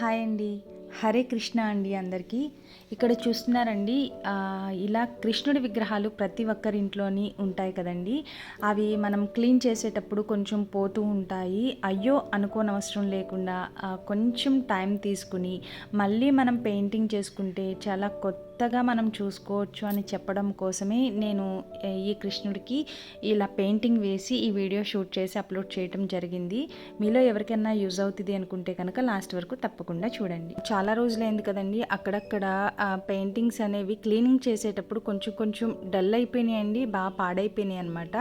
Hi అండి. హరే కృష్ణ అండి అందరికీ. ఇక్కడ చూస్తున్నారండి ఇలా కృష్ణుడి విగ్రహాలు ప్రతి ఒక్కరింట్లోని ఉంటాయి కదండి. అవి మనం క్లీన్ చేసేటప్పుడు కొంచెం పోతూ ఉంటాయి. అయ్యో అనుకోనవసరం లేకుండా కొంచెం టైం తీసుకుని మళ్ళీ మనం పెయింటింగ్ చేసుకుంటే చాలా కొత్తగా మనం చూసుకోవచ్చు అని చెప్పడం కోసమే నేను ఈ కృష్ణుడికి ఇలా పెయింటింగ్ వేసి ఈ వీడియో షూట్ చేసి అప్లోడ్ చేయడం జరిగింది. మీలో ఎవరికైనా యూజ్ అవుతుంది అనుకుంటే కనుక లాస్ట్ వరకు తప్పకుండా చూడండి. చాలా చాలా రోజులైంది కదండి. అక్కడక్కడ పెయింటింగ్స్ అనేవి క్లీనింగ్ చేసేటప్పుడు కొంచెం కొంచెం డల్ అయిపోయినాయండి బాగా పాడైపోయినాయి అనమాట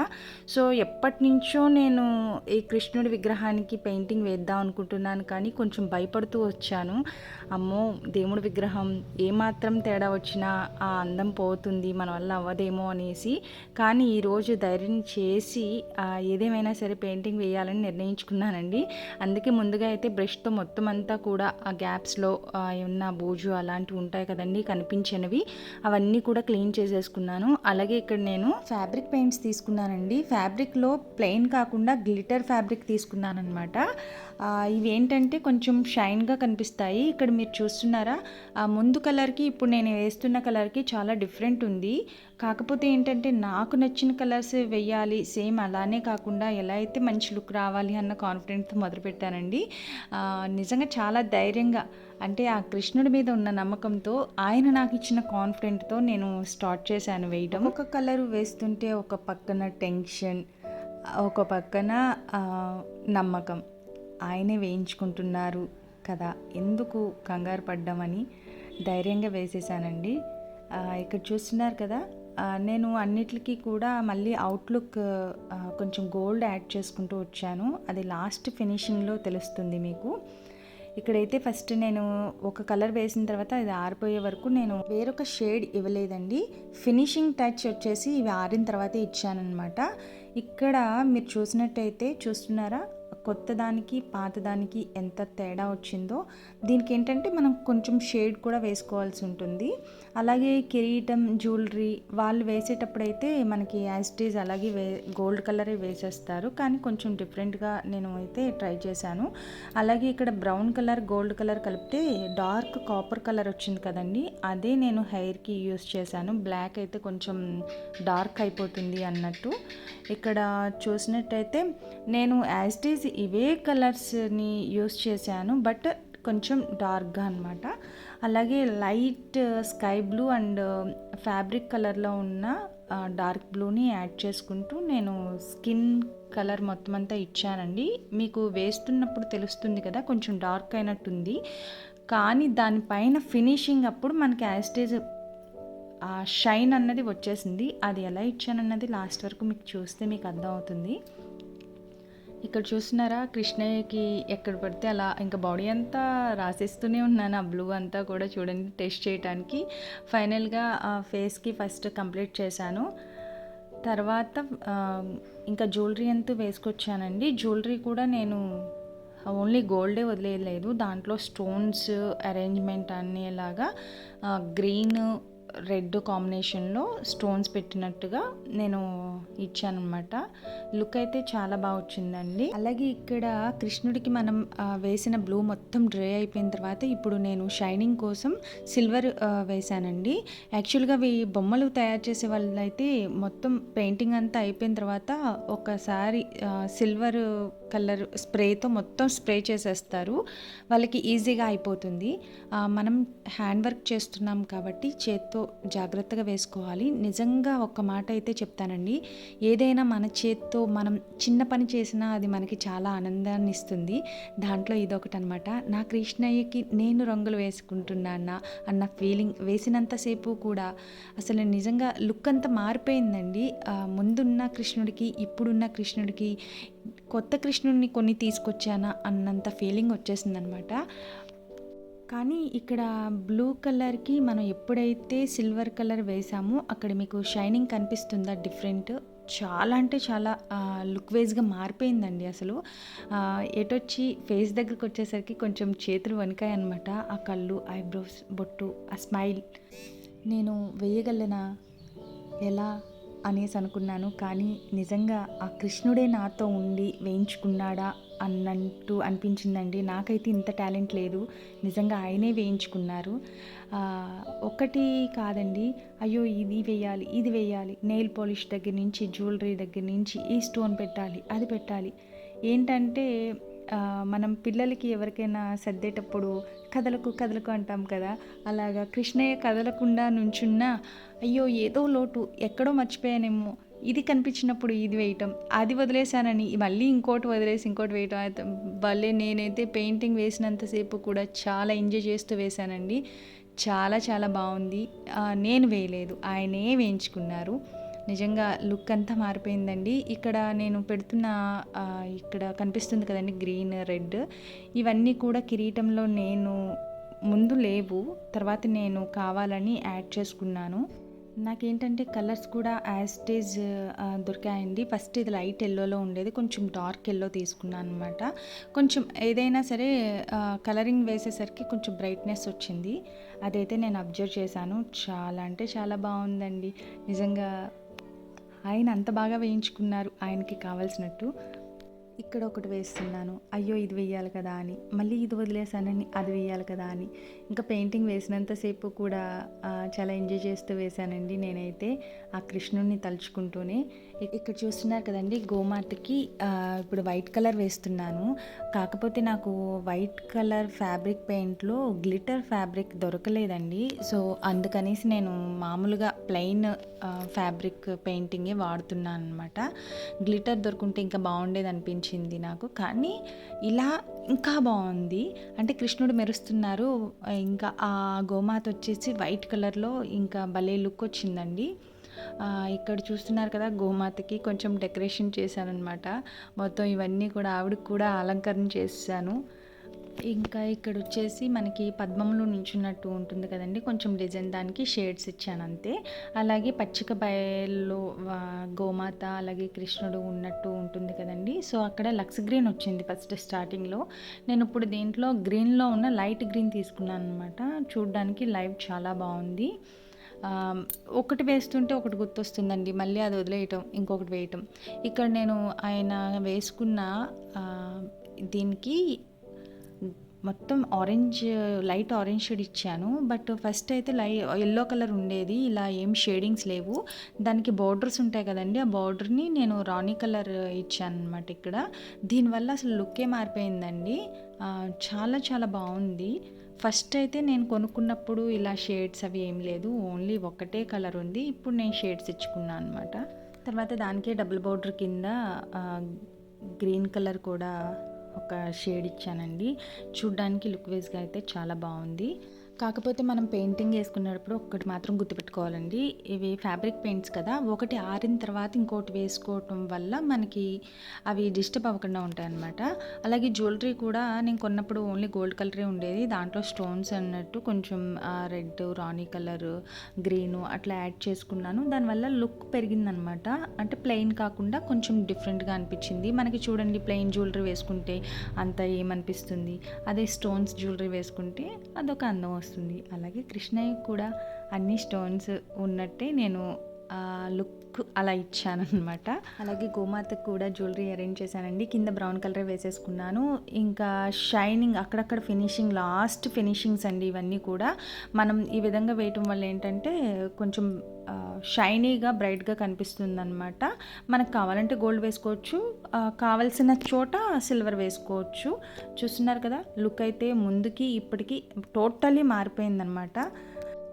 సో ఎప్పటి నుంచో నేను ఈ కృష్ణుడి విగ్రహానికి పెయింటింగ్ వేద్దాం అనుకుంటున్నాను కానీ కొంచెం భయపడుతూ వచ్చాను. అమ్మో దేవుడి విగ్రహం ఏమాత్రం తేడా వచ్చినా ఆ అందం పోతుంది మన వల్ల అవ్వదేమో అనేసి. కానీ ఈరోజు ధైర్యం చేసి ఏదేమైనా సరే పెయింటింగ్ వేయాలని నిర్ణయించుకున్నానండి. అందుకే ముందుగా అయితే బ్రష్తో మొత్తం అంతా కూడా ఆ గ్యాప్స్లో ఏమన్నా బూజు అలాంటివి ఉంటాయి కదండి కనిపించినవి అవన్నీ కూడా క్లీన్ చేసేసుకున్నాను. అలాగే ఇక్కడ నేను ఫ్యాబ్రిక్ పెయింట్స్ తీసుకున్నానండి. ఫ్యాబ్రిక్లో ప్లెయిన్ కాకుండా గ్లిటర్ ఫ్యాబ్రిక్ తీసుకున్నాను అనమాట ఇవి ఏంటంటే కొంచెం షైన్గా కనిపిస్తాయి. ఇక్కడ మీరు చూస్తున్నారా? ఆ ముందు కలర్కి ఇప్పుడు నేను వేస్తున్న కలర్కి చాలా డిఫరెంట్ ఉంది. కాకపోతే ఏంటంటే నాకు నచ్చిన కలర్స్ వేయాలి సేమ్ అలానే కాకుండా ఎలా అయితే మంచి లుక్ రావాలి అన్న కాన్ఫిడెంట్తో మొదలుపెట్టానండి నిజంగా చాలా ధైర్యంగా అంటే ఆ కృష్ణుడి మీద ఉన్న నమ్మకంతో ఆయన నాకు ఇచ్చిన కాన్ఫిడెంట్తో నేను స్టార్ట్ చేశాను వేయడం ఒక కలర్ వేస్తుంటే ఒక పక్కన టెన్షన్ ఒక పక్కన నమ్మకం. ఆయనే వేయించుకుంటున్నారు కదా. ఎందుకు కంగారు పడ్డామని ధైర్యంగా వేసేసానండి. ఇక్కడ చూస్తున్నారు కదా నేను అన్నిటికీ కూడా మళ్ళీ అవుట్లుక్ కొంచెం గోల్డ్ యాడ్ చేసుకుంటూ వచ్చాను. అది లాస్ట్ ఫినిషింగ్లో తెలుస్తుంది మీకు. ఇక్కడైతే ఫస్ట్ నేను ఒక కలర్ వేసిన తర్వాత అది ఆరిపోయే వరకు నేను వేరొక షేడ్ ఇవ్వలేదండి. ఫినిషింగ్ టచ్ వచ్చేసి ఇవి ఆరిన తర్వాతే ఇచ్చానమాట ఇక్కడ మీరు చూసినట్టయితే చూస్తున్నారా? కొత్తదానికి పాతదానికి ఎంత తేడా వచ్చిందో దీనికి ఏంటంటే మనం కొంచెం షేడ్ కూడా వేసుకోవాల్సి ఉంటుంది. అలాగే కిరీటం జ్యువెలరీ వాళ్ళు వేసేటప్పుడైతే మనకి యాజ్టీజ్ అలాగే వే గోల్డ్ కలరే వేసేస్తారు. కానీ కొంచెం డిఫరెంట్గా నేను అయితే ట్రై చేశాను. అలాగే ఇక్కడ బ్రౌన్ కలర్ గోల్డ్ కలర్ కలిపితే డార్క్ కాపర్ కలర్ వచ్చింది కదండి. అదే నేను హెయిర్కి యూస్ చేశాను. బ్లాక్ అయితే కొంచెం డార్క్ అయిపోతుంది అన్నట్టు. ఇక్కడ చూసినట్టయితే నేను యాజ్టీజ్ ఇవే కలర్స్ని యూస్ చేశాను బట్ కొంచెం డార్క్గా అనమాట అలాగే light sky blue and fabric కలర్లో ఉన్న డార్క్ బ్లూని యాడ్ చేసుకుంటూ నేను స్కిన్ కలర్ మొత్తం అంతా ఇచ్చానండి. మీకు వేస్తున్నప్పుడు తెలుస్తుంది కదా కొంచెం డార్క్ అయినట్టుంది. కానీ దానిపైన ఫినిషింగ్ అప్పుడు మనకి యాస్టేజ్ ఆ షైన్ అన్నది వచ్చేసింది. అది ఎలా ఇచ్చానన్నది లాస్ట్ వరకు మీకు చూస్తే మీకు అర్థమవుతుంది. ఇక్కడ చూస్తున్నారా? కృష్ణయ్యకి ఎక్కడ పడితే అలా ఇంకా బాడీ అంతా రాసేస్తూనే ఉన్నాను. ఆ బ్లూ అంతా కూడా చూడండి టెస్ట్ చేయడానికి ఫైనల్గా ఆ ఫేస్కి ఫస్ట్ కంప్లీట్ చేశాను. తర్వాత ఇంకా జ్యువెలరీ అంతా వేసుకొచ్చానండి. జ్యువెలరీ కూడా నేను ఓన్లీ గోల్డే వదిలేయలేదు. దాంట్లో స్టోన్స్ అరేంజ్మెంట్ అనేలాగా గ్రీన్ రెడ్ కాంబినేషన్లో స్టోన్స్ పెట్టినట్టుగా నేను ఇచ్చానమాట లుక్ అయితే చాలా బాగా వచ్చిందండి. అలాగే ఇక్కడ కృష్ణుడికి మనం వేసిన బ్లూ మొత్తం డ్రై అయిపోయిన తర్వాత ఇప్పుడు నేను షైనింగ్ కోసం సిల్వర్ వేశానండి. యాక్చువల్గా అవి బొమ్మలు తయారు చేసే వాళ్ళైతే మొత్తం పెయింటింగ్ అంతా అయిపోయిన తర్వాత ఒకసారి సిల్వర్ కలర్ స్ప్రేతో మొత్తం స్ప్రే చేసేస్తారు. వాళ్ళకి ఈజీగా అయిపోతుంది. మనం హ్యాండ్ వర్క్ చేస్తున్నాం కాబట్టి చేత్తో జాగ్రత్తగా వేసుకోవాలి. నిజంగా ఒక్క మాట అయితే చెప్తానండి. ఏదైనా మన చేత్తో మనం చిన్న పని చేసినా అది మనకి చాలా ఆనందాన్ని ఇస్తుంది. దాంట్లో ఇదొకటి అనమాట నా కృష్ణయ్యకి నేను రంగులు వేసుకుంటున్నానా అన్న ఫీలింగ్ వేసినంతసేపు కూడా అసలు నిజంగా లుక్ అంతా మారిపోయిందండి. ముందున్న కృష్ణుడికి ఇప్పుడున్న కృష్ణుడికి కొత్త కృష్ణుడిని కొన్ని తీసుకొచ్చానా అన్నంత ఫీలింగ్ వచ్చేసిందనమాట. కానీ ఇక్కడ బ్లూ కలర్కి మనం ఎప్పుడైతే సిల్వర్ కలర్ వేసామో అక్కడ మీకు షైనింగ్ కనిపిస్తుందా డిఫరెంట్? చాలా అంటే చాలా లుక్ వైజ్గా మారిపోయిందండి అసలు. ఎటొచ్చి ఫేస్ దగ్గరికి వచ్చేసరికి కొంచెం చేతులు వణికాయి అనమాట ఆ కళ్ళు ఐబ్రోస్ బొట్టు ఆ స్మైల్. నేను వేయగలనా? ఎలా? అనేసి అనుకున్నాను. కానీ నిజంగా ఆ కృష్ణుడే నాతో ఉండి వేయించుకున్నాడా అన్నట్టు అనిపించిందండి. నాకైతే ఇంత టాలెంట్ లేదు. నిజంగా ఆయనే వేయించుకున్నారు. ఒకటి ఒక్కటి కాదండి. అయ్యో ఇది వేయాలి ఇది వేయాలి. నెయిల్ పాలిష్ దగ్గర నుంచి జ్యువెలరీ దగ్గర నుంచి ఈ స్టోన్ పెట్టాలి అది పెట్టాలి. ఏంటంటే మనం పిల్లలకి ఎవరికైనా సర్దేటప్పుడు కదలకు కదలకు అంటాం కదా అలాగా కృష్ణయ్య కదలకుండా నుంచున్నా అయ్యో ఏదో లోటు ఎక్కడో మర్చిపోయానేమో ఇది కనిపించినప్పుడు ఇది వేయటం అది వదిలేశానని మళ్ళీ ఇంకోటి వదిలేసి ఇంకోటి వేయటం అయితే భలే నేనైతే పెయింటింగ్ వేసినంతసేపు కూడా చాలా ఎంజాయ్ చేస్తూ వేశానండి. చాలా చాలా బాగుంది. నేను వేయలేదు ఆయనే వేయించుకున్నారు. నిజంగా లుక్ అంతా మారిపోయిందండి. ఇక్కడ నేను పెడుతున్న ఇక్కడ కనిపిస్తుంది కదండి గ్రీన్ రెడ్. ఇవన్నీ కూడా కిరీటంలో నేను ముందు లేవు తర్వాత నేను కావాలని యాడ్ చేసుకున్నాను. నాకేంటంటే కలర్స్ కూడా యాస్టేజ్ దొరికాయండి. ఫస్ట్ ఇది లైట్ ఎల్లోలో ఉండేది కొంచెం డార్క్ ఎల్లో తీసుకున్నాను అనమాట కొంచెం ఏదైనా సరే కలరింగ్ వేసేసరికి కొంచెం బ్రైట్నెస్ వచ్చింది. అదైతే నేను అబ్జర్వ్ చేశాను. చాలా అంటే చాలా బాగుందండి. నిజంగా ఆయన అంత బాగా వేయించుకున్నారు ఆయనకి కావాల్సినట్టు. ఇక్కడ ఒకటి వేస్తున్నాను. అయ్యో ఇది వేయాలి కదా అని. మళ్ళీ ఇది వదిలేసానని అది వేయాలి కదా అని. ఇంకా పెయింటింగ్ వేసినంతసేపు కూడా చాలా ఎంజాయ్ చేస్తూ వేశానండి నేనైతే ఆ కృష్ణుడిని తలుచుకుంటూనే. ఇక్కడ చూస్తున్నారు కదండి గోమాతకి ఇప్పుడు వైట్ కలర్ వేస్తున్నాను. కాకపోతే నాకు వైట్ కలర్ ఫ్యాబ్రిక్ పెయింట్లో గ్లిటర్ ఫ్యాబ్రిక్ దొరకలేదండి. సో అందుకనేసి నేను మామూలుగా ప్లెయిన్ ఫ్యాబ్రిక్ పెయింటింగే వాడుతున్నాను అనమాట గ్లిటర్ దొరుకుంటే ఇంకా బాగుండేది అనిపించింది నాకు. కానీ ఇలా ఇంకా బాగుంది. అంటే కృష్ణుడు మెరుస్తున్నారు ఇంకా ఆ గోమాత వచ్చేసి వైట్ కలర్లో ఇంకా భలే లుక్ వచ్చిందండి. ఇక్కడ చూస్తున్నారు కదా గోమాతకి కొంచెం డెకరేషన్ చేశానమాట మొత్తం ఇవన్నీ కూడా ఆవిడకి కూడా అలంకరణ చేశాను. ఇంకా ఇక్కడ వచ్చేసి మనకి పద్మంలో నించున్నట్టు ఉంటుంది కదండి. కొంచెం డిజైన్ దానికి షేడ్స్ ఇచ్చాను అంతే. అలాగే పచ్చిక బయల్లో గోమాత అలాగే కృష్ణుడు ఉన్నట్టు ఉంటుంది కదండి. సో అక్కడ లక్స్ గ్రీన్ వచ్చింది ఫస్ట్ స్టార్టింగ్లో. నేను ఇప్పుడు దీంట్లో గ్రీన్లో ఉన్న లైట్ గ్రీన్ తీసుకున్నాను అనమాట చూడడానికి లైవ్ చాలా బాగుంది. ఒకటి వేస్తుంటే ఒకటి గుర్తొస్తుందండి. మళ్ళీ అది వదిలేయటం ఇంకొకటి వేయటం. ఇక్కడ నేను ఆయన వేసుకున్న దీనికి మొత్తం ఆరెంజ్ లైట్ ఆరెంజ్ షేడ్ ఇచ్చాను. బట్ ఫస్ట్ అయితే లై ఎల్లో కలర్ ఉండేది. ఇలా ఏం షేడింగ్స్ లేవు. దానికి బార్డర్స్ ఉంటాయి కదండి. ఆ బార్డర్ని నేను రాణి కలర్ ఇచ్చాను అనమాట ఇక్కడ. దీనివల్ల అసలు లుక్కే మారిపోయిందండి. చాలా చాలా బాగుంది. ఫస్ట్ అయితే నేను కొనుక్కున్నప్పుడు ఇలా షేడ్స్ అవి ఏం లేదు. ఓన్లీ ఒకటే కలర్ ఉంది. ఇప్పుడు నేను షేడ్స్ ఇచ్చుకున్నాను అనమాట తర్వాత దానికే డబుల్ బార్డర్ కింద గ్రీన్ కలర్ కూడా ఒక షేడ్ ఇచ్చానండి. చూడ్డానికి లుక్ వైజ్గా అయితే చాలా బాగుంది. కాకపోతే మనం పెయింటింగ్ వేసుకునేటప్పుడు ఒకటి మాత్రం గుర్తుపెట్టుకోవాలండి. ఇవి ఫ్యాబ్రిక్ పెయింట్స్ కదా ఒకటి ఆరిన తర్వాత ఇంకోటి వేసుకోవటం వల్ల మనకి అవి డిస్టర్బ్ అవ్వకుండా ఉంటాయి అన్నమాట అలాగే జ్యువెలరీ కూడా నేను కొన్నప్పుడు ఓన్లీ గోల్డ్ కలరే ఉండేది. దాంట్లో స్టోన్స్ అన్నట్టు కొంచెం రెడ్ రాణి కలర్ గ్రీన్ అట్లా యాడ్ చేసుకున్నాను. దానివల్ల లుక్ పెరిగిందనమాట అంటే ప్లెయిన్ కాకుండా కొంచెం డిఫరెంట్గా అనిపించింది. మనకి చూడండి ప్లెయిన్ జ్యువెలరీ వేసుకుంటే అంత ఏమనిపిస్తుంది? అదే స్టోన్స్ జ్యువెలరీ వేసుకుంటే అదొక అందం వస్తుంది. అలాగే కృష్ణయ్య కూడా అన్ని స్టోన్స్ ఉన్నట్టే నేను లుక్ అలా ఇచ్చాను అనమాట అలాగే గోమాతకు కూడా జ్యువెలరీ అరేంజ్ చేశానండి. కింద బ్రౌన్ కలర్ వేసేసుకున్నాను. ఇంకా షైనింగ్ అక్కడక్కడ ఫినిషింగ్ లాస్ట్ ఫినిషింగ్స్ అండి ఇవన్నీ కూడా. మనం ఈ విధంగా వేయటం వల్ల ఏంటంటే కొంచెం షైనీగా బ్రైట్గా కనిపిస్తుంది అనమాట మనకు కావాలంటే గోల్డ్ వేసుకోవచ్చు. కావలసిన చోట సిల్వర్ వేసుకోవచ్చు. చూస్తున్నారు కదా లుక్ అయితే ముందుకి ఇప్పటికి టోటలీ మారిపోయిందనమాట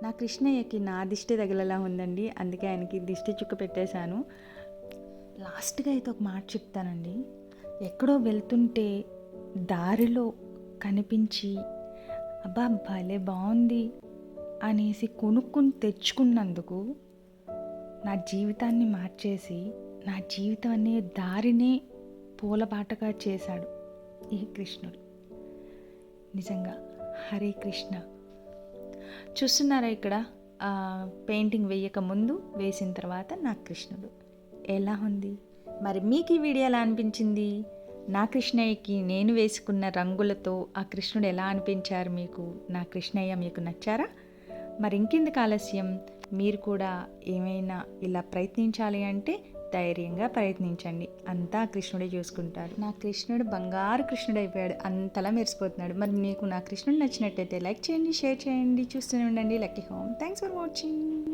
నా కృష్ణయ్యకి నా దిష్టి తగిలేలా ఉందండి. అందుకే ఆయనకి దిష్టి చుక్క పెట్టేశాను. లాస్ట్గా అయితే ఒక మాట చెప్తానండి. ఎక్కడో వెళ్తుంటే దారిలో కనిపించి అబ్బా భలే బాగుంది అనేసి కొనుక్కుని తెచ్చుకున్నందుకు నా జీవితాన్ని మార్చేసి నా జీవితం అనే దారినే పూలబాటగా చేశాడు ఈ కృష్ణుడు. నిజంగా హరే కృష్ణ చూస్తున్నారా ఇక్కడ? పెయింటింగ్ వేయక ముందు వేసిన తర్వాత నా కృష్ణుడు ఎలా ఉంది? మరి మీకు ఈ వీడియో ఎలా అనిపించింది? నా కృష్ణయ్యకి నేను వేసుకున్న రంగులతో ఆ కృష్ణుడు ఎలా అనిపించారు మీకు? నా కృష్ణయ్య మీకు నచ్చారా? మరి ఇంకెందుకు ఆలస్యం? మీరు కూడా ఏమైనా ఇలా ప్రయత్నించాలి అంటే ధైర్యంగా ప్రయత్నించండి. అంతా కృష్ణుడే చూసుకుంటాడు. నా కృష్ణుడు బంగారు కృష్ణుడు అయిపోయాడు అంతలా మెరిసిపోతున్నాడు. మరి మీకు నా కృష్ణుడు నచ్చినట్టయితే లైక్ చేయండి షేర్ చేయండి చూస్తూనే ఉండండి. Lucky Home. Thanks for watching.